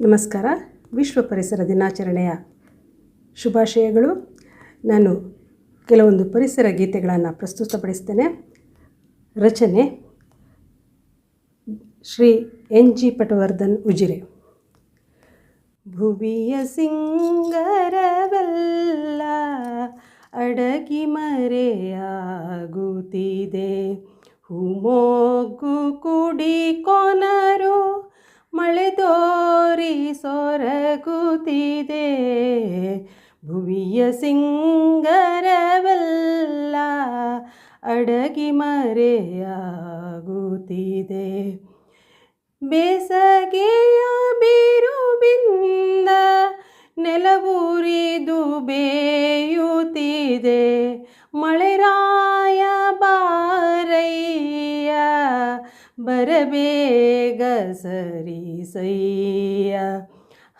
ನಮಸ್ಕಾರ. ವಿಶ್ವ ಪರಿಸರ ದಿನಾಚರಣೆಯ ಶುಭಾಶಯಗಳು. ನಾನು ಕೆಲವೊಂದು ಪರಿಸರ ಗೀತೆಗಳನ್ನು ಪ್ರಸ್ತುತಪಡಿಸ್ತೇನೆ. ರಚನೆ ಶ್ರೀ ಎನ್ ಜಿ ಪಟವರ್ಧನ್ ಉಜಿರೆ. ಭುವಿಯ ಸಿಂಗರವೆಲ್ಲ ಅಡಗಿ ಮರೆಯಾಗುತ್ತಿದೆ ಹುಮೋಗು ಕುಡಿ ಕೊನರು ಮಳೆದೋರಿ ಸೊರಗುತ್ತಿದೆ ಭುವಿಯ ಸಿಂಗರವೆಲ್ಲ ಅಡಗಿ ಮರೆಯಾಗುತ್ತಿದೆ. ಬೇಸಗೆಯ ಬಿರುಬಿಂದ ನೆಲವೂರಿದು ಬರಬೇಗ ಸರಿಸಯ್ಯ.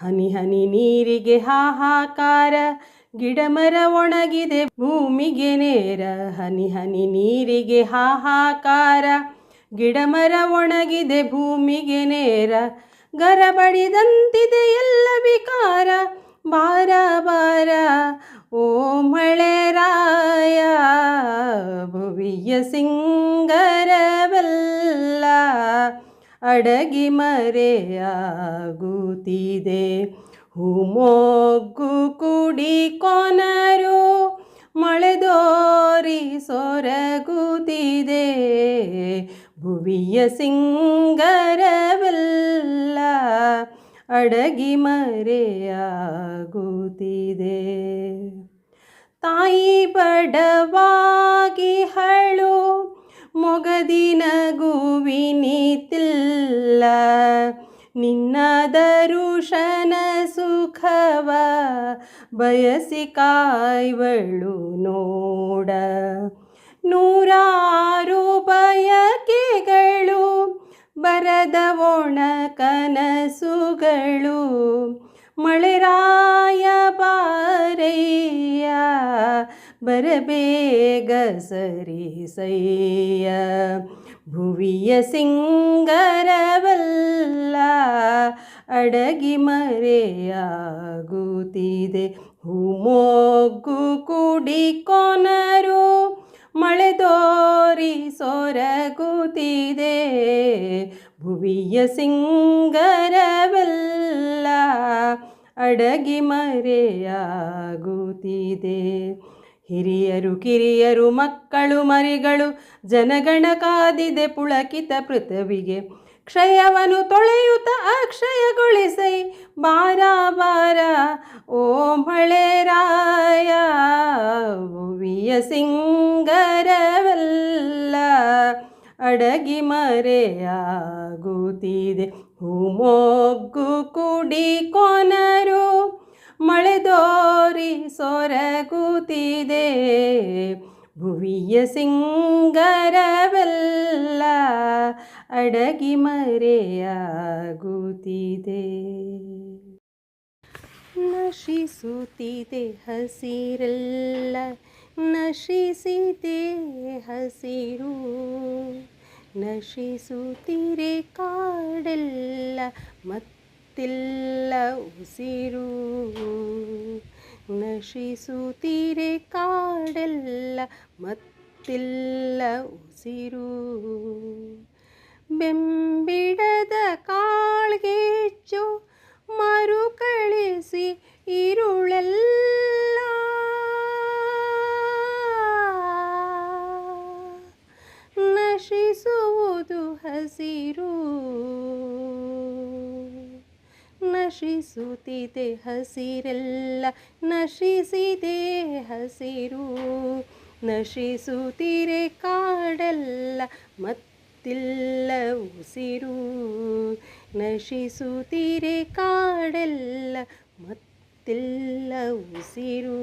ಹನಿ ಹನಿ ನೀರಿಗೆ ಹಾಹಾಕಾರ ಗಿಡಮರ ಒಣಗಿದೆ, ಭೂಮಿಗೆ ನೇರ. ಹನಿ ಹನಿ ನೀರಿಗೆ ಹಾಹಾಕಾರ ಗಿಡಮರ ಒಣಗಿದೆ, ಭೂಮಿಗೆ ನೇರ. ಗರಬಡಿದಂತಿದೆ ಎಲ್ಲ ವಿಕಾರ, ಬಾರ ಬಾರ, ಓ ಮಳೆರಾಯ ಭುವಿಯ ಸಿಂಗರವೆಲ್ಲ ಅಡಗಿ ಮರೆಯಾಗುತ್ತಿದೆ. ಹುಮೊಗ್ಗು ಕುಡಿ ಕೊನರು ಮಳೆದೋರಿ ಸೊರಗುತ್ತಿದೆ. ಭುವಿಯ ಸಿಂಗರವೆಲ್ಲ ಅಡಗಿ ಮರೆಯಾಗುತ್ತಿದೆ. ತಾಯಿ ಬಡವಾಗಿ ಹಳು ಮೊಗದಿನ ಗುವಿನಿತಿಲ್ಲ ನಿನ್ನ ದರುಶನ ಸುಖವ, ಬಯಸಿ ಕಾಯ್ವಳು ನೋಡ. ನೂರಾರು ಬಯಕೆಗಳು, ಬರದ ಒಣ ಕನಸುಗಳು, ಮಳೆರಾಯ ಬಾರಯ್ಯ ಬರಬೇಗ ಸೈಯ ಭುವಿಯ ಸಿಂಗರವಲ್ಲ, ಅಡಗಿ ಮರೆಯಾಗುತ್ತಿದೆ. ಹುಮೊಗ್ಗು ಕುಡಿ ಕೊನರು ಮಳೆದೋರಿ ಸೊರಗುತ್ತಿದೆ. ಭುವಿಯ ಸಿಂಗರವಲ್ಲ, ಅಡಗಿ ಮರೆಯಾಗುತ್ತಿದೆ. ಹಿರಿಯರು ಕಿರಿಯರು ಮಕ್ಕಳು ಮರಿಗಳು ಜನಗಣ ಕಾದಿದೆ ಪುಳಕಿತ ಪೃಥವಿಗೆ. ಕ್ಷಯವನ್ನು ತೊಳೆಯುತ್ತ ಅಕ್ಷಯಗೊಳಿಸೈ. ಬಾರ ಬಾರ, ಓ ಮಳೆರಾಯ ಭುವಿಯ ಸಿಂಗರವೆಲ್ಲ ಅಡಗಿ ಮರೆಯಾಗುತ್ತಿದೆ. ಹೂಮೊಗ್ಗು ಕುಡಿ ಕೊನರು ಮಳೆದೋರಿ ಸೊರಗುತ್ತಿದೆ ಭುವಿಯ ಸಿಂಗರವೆಲ್ಲ ಅಡಗಿ ಮರೆಯಾಗುತ್ತಿದೆ. ನಶಿಸುತ್ತಿದೆ ಹಸಿರೆಲ್ಲ ನಶಿಸಿದೆ ಹಸಿರು. ನಶಿಸುತ್ತಿರೆ ಕಾಡೆಲ್ಲ ಮತ್ತಿಲ್ಲ ಉಸಿರು. ನಶಿಸುತ್ತಿರೆ ಕಾಡೆಲ್ಲ ಮತ್ತಿಲ್ಲ ಉಸಿರು. ಬೆಂಬಿಡದ ಕಾಳ್ಗೆಚ್ಚು ಮರುಕಳಿಸಿ ಇರುಳೆಲ್ಲ. ನಶಿಸುವುದು ಹಸಿರು ನಶಿಸುತ್ತಿದೆ, ಹಸಿರೆಲ್ಲ ನಶಿಸಿದೆ, ಹಸಿರು ನಶಿಸುತ್ತಿರೆ, ಕಾಡೆಲ್ಲ ಮತ್ತಿಲ್ಲ ಉಸಿರು. ನಶಿಸುತ್ತಿರೆ, ಕಾಡೆಲ್ಲ ಮತ್ತಿಲ್ಲ ಉಸಿರು.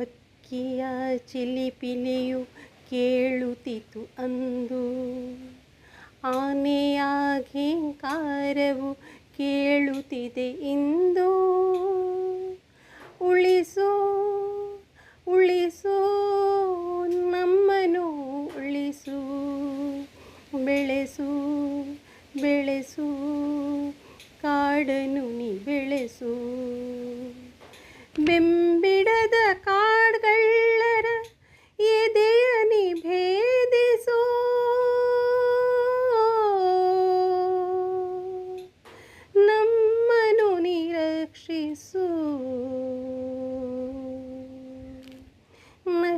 ಹಕ್ಕಿಯ ಚಿಲಿಪಿಲಿಯು ಕೇಳುತ್ತಿತು ಅಂದು. ಆನೆಯ ಕಾರವು ಕೇಳುತ್ತಿದೆ ಇಂದು. ಉಳಿಸು ಉಳಿಸು ನಮ್ಮನು ಉಳಿಸು. ಬೆಳೆಸು ಬೆಳೆಸು ಕಾಡನು ನೀ ಬೆಳೆಸು. ಬೆಂಬಿಡದ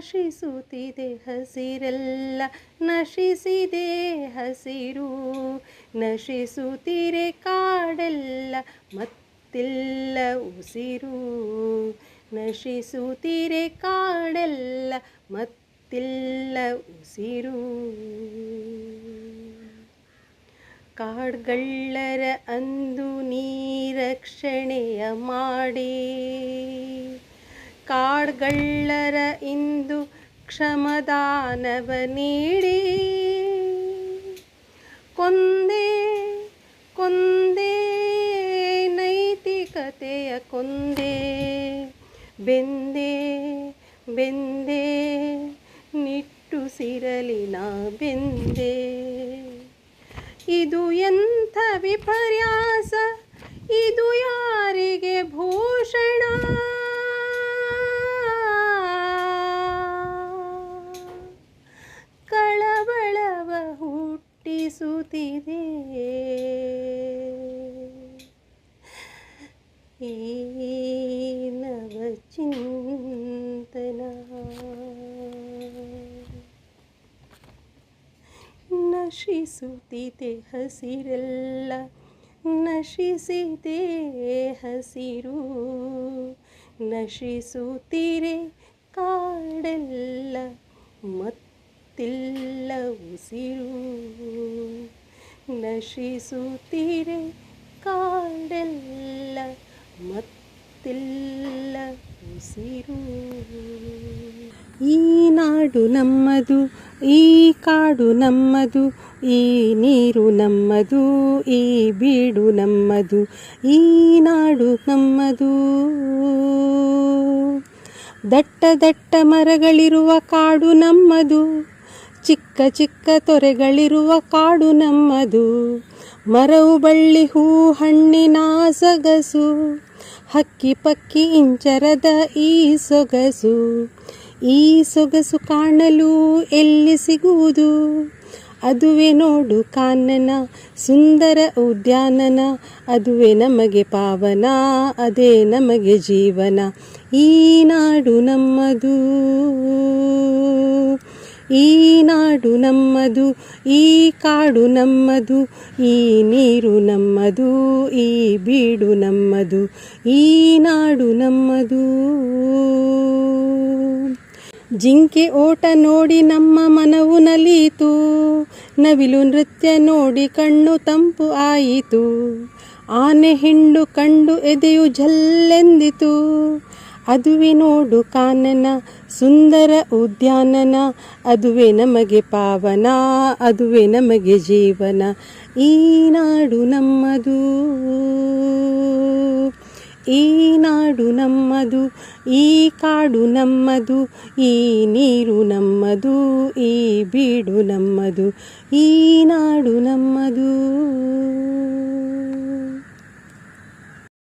ನಶಿಸುತ್ತಿದೆ ಹಸಿರೆಲ್ಲ ನಶಿಸಿದೆ ಹಸಿರು. ನಶಿಸುತ್ತಿರೆ ಕಾಡೆಲ್ಲ ಮತ್ತಿಲ್ಲ ಉಸಿರು. ನಶಿಸುತ್ತಿರೆ ಕಾಡೆಲ್ಲ ಮತ್ತಿಲ್ಲ ಉಸಿರು. ಕಾಡ್ಗಳ್ಳರ ಅಂದು ನೀರಕ್ಷಣೆಯ ಮಾಡಿ. ಕಾಡ್ಗಳ್ಳರ ಇಂದು ಕ್ಷಮದಾನವ ನೀಡಿ. ಕೊಂದೆ ಕೊಂದೆ, ನೈತಿಕತೆಯ ಕೊಂದೆ. ಬೆಂದೆ ಬೆಂದೆ ನಿಟ್ಟುಸಿರಲಿನ ಬೆಂದೇ. ಇದು ಎಂಥ ವಿಪರ್ಯಾಸ, ಇದು ಯಾರಿಗೆ ಭೂಷಣ ನವಚಿಂತನ ನಶಿಸುತ್ತಿದೆ ಹಸಿರೆಲ್ಲ ನಶಿಸಿದೆ ಹಸಿರು. ನಶಿಸುತ್ತಿರೆ ಕಾಡೆಲ್ಲ ಮತ್ತಿಲ್ಲ ಉಸಿರು. ನಶಿಸುತ್ತಿರೆ ಕಾಡೆಲ್ಲ ಮತ್ತಿಲ್ಲ ಉಸಿರು ಈ ನಾಡು ನಮ್ಮದು, ಈ ಕಾಡು ನಮ್ಮದು, ಈ ನೀರು ನಮ್ಮದು, ಈ ಬೀಡು ನಮ್ಮದು, ಈ ನಾಡು ನಮ್ಮದು. ದಟ್ಟ ದಟ್ಟ ಮರಗಳಿರುವ ಕಾಡು ನಮ್ಮದು, ಚಿಕ್ಕ ಚಿಕ್ಕ ತೊರೆಗಳಿರುವ ಕಾಡು ನಮ್ಮದು, ಮರವು ಬಳ್ಳಿ ಹೂ ಹಣ್ಣಿನ ಸೊಗಸು ಹಕ್ಕಿ ಪಕ್ಕಿ ಇಂಚರದ ಈ ಸೊಗಸು ಈ ಸೊಗಸು ಕಾಣಲು ಎಲ್ಲಿ ಸಿಗುವುದು? ಅದುವೇ ನೋಡು ಕಾನನ, ಸುಂದರ ಉದ್ಯಾನನ, ಅದುವೇ ನಮಗೆ ಪಾವನ, ಅದೇ ನಮಗೆ ಜೀವನ. ಈ ನಾಡು ನಮ್ಮದು. ಈ ನಾಡು ನಮ್ಮದು, ಈ ಕಾಡು ನಮ್ಮದು, ಈ ನೀರು ನಮ್ಮದು, ಈ ಬೀಡು ನಮ್ಮದು, ಈ ನಾಡು ನಮ್ಮದು. ಜಿಂಕೆ ಓಟ ನೋಡಿ ನಮ್ಮ ಮನವು ನಲಿಯಿತು ನವಿಲು ನೃತ್ಯ ನೋಡಿ ಕಣ್ಣು ತಂಪು ಆಯಿತು, ಆನೆ ಹಿಂಡು ಕಂಡು ಎದೆಯು ಝಲ್ಲೆಂದಿತು ಅದುವೆ ನೋಡು ಕಾನನ, ಸುಂದರ ಉದ್ಯಾನನ, ಅದುವೇ ನಮಗೆ ಪಾವನ, ಅದುವೇ ನಮಗೆ ಜೀವನ. ಈ ನಾಡು ನಮ್ಮದು, ಈ ನಾಡು ನಮ್ಮದು, ಈ ಕಾಡು ನಮ್ಮದು, ಈ ನೀರು ನಮ್ಮದು, ಈ ಬೀಡು ನಮ್ಮದು, ಈ ನಾಡು ನಮ್ಮದು.